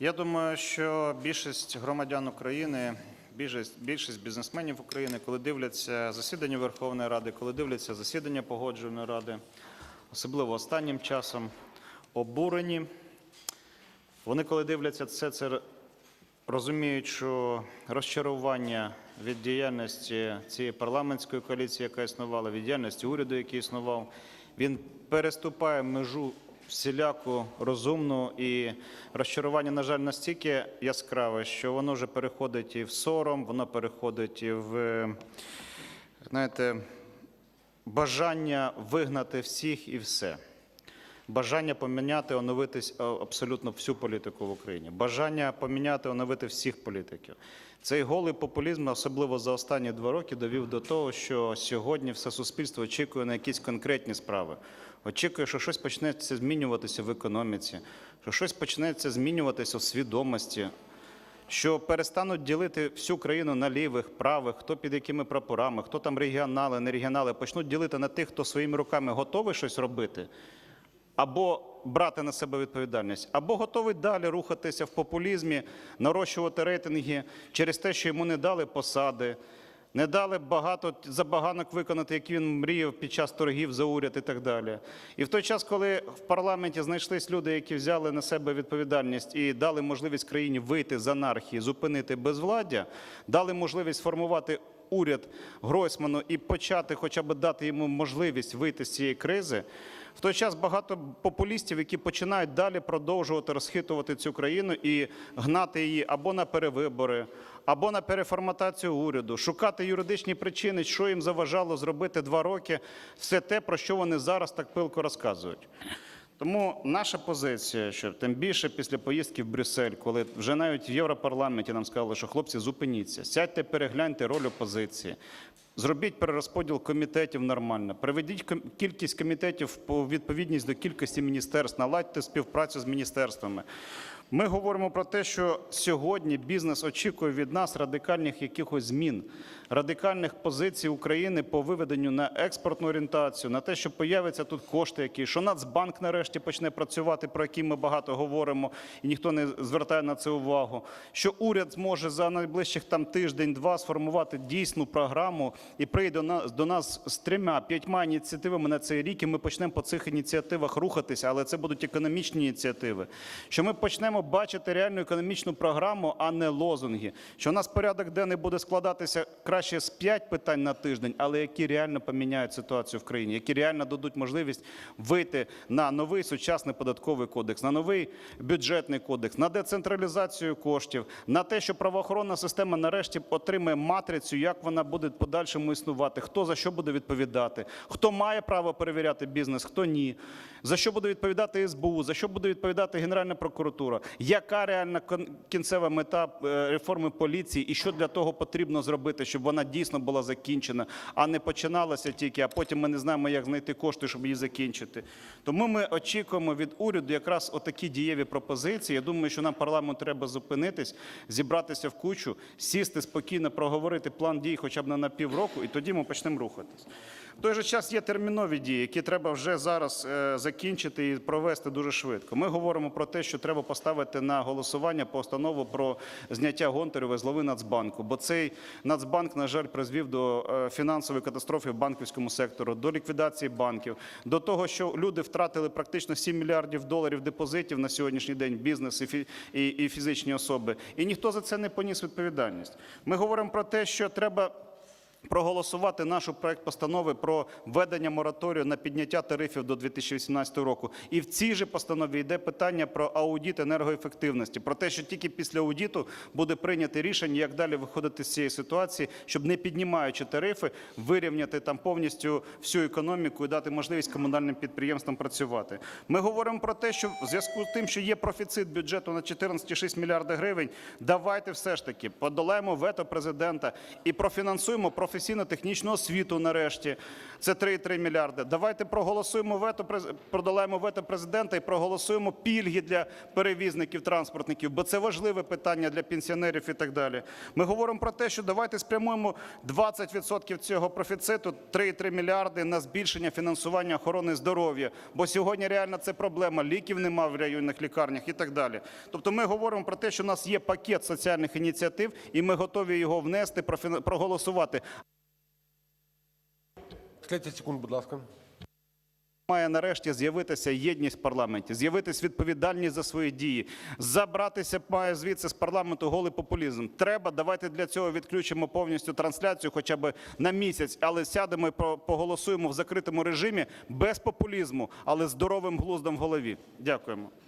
Я думаю, що більшість громадян України, більшість, більшість бізнесменів України, коли дивляться засідання Верховної Ради, коли дивляться засідання Погоджувальної ради, особливо останнім часом, обурені. Вони, коли дивляться це, це розуміють, що розчарування від діяльності цієї парламентської коаліції, яка існувала, від діяльності уряду, який існував, він переступає межу всіляку розумну і розчарування, на жаль, настільки яскраве, що воно вже переходить і в сором, воно переходить і в, знаєте, бажання вигнати всіх і все. Бажання поміняти, оновитись е, абсолютно всю політику в Україні, бажання поміняти, оновити всіх політиків. Цей голий популізм, особливо за останні два роки, довів до того, що сьогодні все суспільство очікує на якісь конкретні справи. Очікує, що щось почнеться змінюватися в економіці, що щось почнеться змінюватися в свідомості, що перестануть ділити всю країну на лівих, правих, хто під якими прапорами, хто там регіонали, не регіонали, почнуть ділити на тих, хто своїми руками готовий щось робити, або брати на себе відповідальність, або готовий далі рухатися в популізмі, нарощувати рейтинги через те, що йому не дали посади, не дали багато забаганок виконати, які він мріяв під час торгів за уряд і так далі. І в той час, коли в парламенті знайшлись люди, які взяли на себе відповідальність і дали можливість країні вийти з анархії, зупинити безвладдя, дали можливість формувати уряд Гройсману і почати хоча б дати йому можливість вийти з цієї кризи. В той час багато популістів, які починають далі продовжувати розхитувати цю країну і гнати її або на перевибори, або на переформатацію уряду, шукати юридичні причини, що їм заважало зробити два роки, все те, про що вони зараз так пилко розказують. Тому наша позиція, що тим більше після поїздки в Брюссель, коли вже навіть в Європарламенті нам сказали, що хлопці, зупиніться, сядьте, перегляньте роль опозиції, зробіть перерозподіл комітетів нормально, приведіть кількість комітетів по відповідність до кількості міністерств, наладьте співпрацю з міністерствами. Ми говоримо про те, що сьогодні бізнес очікує від нас радикальних якихось змін, радикальних позицій України по виведенню на експортну орієнтацію, на те, що появляться тут кошти, які що Нацбанк нарешті почне працювати, про який ми багато говоримо, і ніхто не звертає на це увагу. Що уряд зможе за найближчих там тиждень-два сформувати дійсну програму і прийде до нас з трьома п'ятьма ініціативами на цей рік, і ми почнемо по цих ініціативах рухатися, але це будуть економічні ініціативи. Що ми почнемо бачити реальну економічну програму, а не лозунги. Що у нас порядок денний буде складатися краще з п'ять питань на тиждень, але які реально поміняють ситуацію в країні, які реально дадуть можливість вийти на новий сучасний податковий кодекс, на новий бюджетний кодекс, на децентралізацію коштів, на те, що правоохоронна система нарешті отримає матрицю, як вона буде в подальшому існувати, хто за що буде відповідати, хто має право перевіряти бізнес, хто ні, за що буде відповідати СБУ, за що буде відповідати Генеральна прокуратура, яка реальна кінцева мета е, реформи поліції і що для того потрібно зробити, щоб вона дійсно була закінчена, а не починалася тільки, а потім ми не знаємо, як знайти кошти, щоб її закінчити. Тому ми очікуємо від уряду якраз отакі дієві пропозиції. Я думаю, що нам парламенту треба зупинитись, зібратися в кучу, сісти спокійно, проговорити план дій хоча б на, на півроку, і тоді ми почнемо рухатись. В той же час є термінові дії, які треба вже зараз е, закінчити і провести дуже швидко. Ми говоримо про те, що треба поставити на голосування постанову про зняття Гонтарєва з глави Нацбанку, бо цей Нацбанк, на жаль, призвів до е, фінансової катастрофи в банківському сектору, до ліквідації банків, до того, що люди втратили практично 7 мільярдів доларів депозитів на сьогоднішній день бізнес і фізичні особи. І ніхто за це не поніс відповідальність. Ми говоримо про те, що треба проголосувати нашу проект постанови про введення мораторію на підняття тарифів до 2018 року. І в цій же постанові йде питання про аудит енергоефективності, про те, що тільки після аудиту буде прийнято рішення, як далі виходити з цієї ситуації, щоб не піднімаючи тарифи, вирівняти там повністю всю економіку і дати можливість комунальним підприємствам працювати. Ми говоримо про те, що в зв'язку з тим, що є профіцит бюджету на 14,6 мільярда гривень, давайте все ж таки подолаємо вето президента і профінансуємо профтехнології професійно-технічну освіту нарешті. Це 3,3 мільярди. Давайте проголосуємо вето, продолаємо вето президента і проголосуємо пільги для перевізників, транспортників, бо це важливе питання для пенсіонерів і так далі. Ми говоримо про те, що давайте спрямуємо 20% цього профіциту, 3,3 мільярди на збільшення фінансування охорони здоров'я, бо сьогодні реально це проблема. Ліків немає в районних лікарнях і так далі. Тобто ми говоримо про те, що у нас є пакет соціальних ініціатив, і ми готові його внести, проголосувати. 30 секунд, будь ласка. Має нарешті з'явитися єдність в парламенті, з'явитися відповідальність за свої дії. Забратися має звідси з парламенту голий популізм. Треба, давайте для цього відключимо повністю трансляцію, хоча б на місяць, але сядемо і поголосуємо в закритому режимі без популізму, але здоровим глуздом в голові. Дякуємо.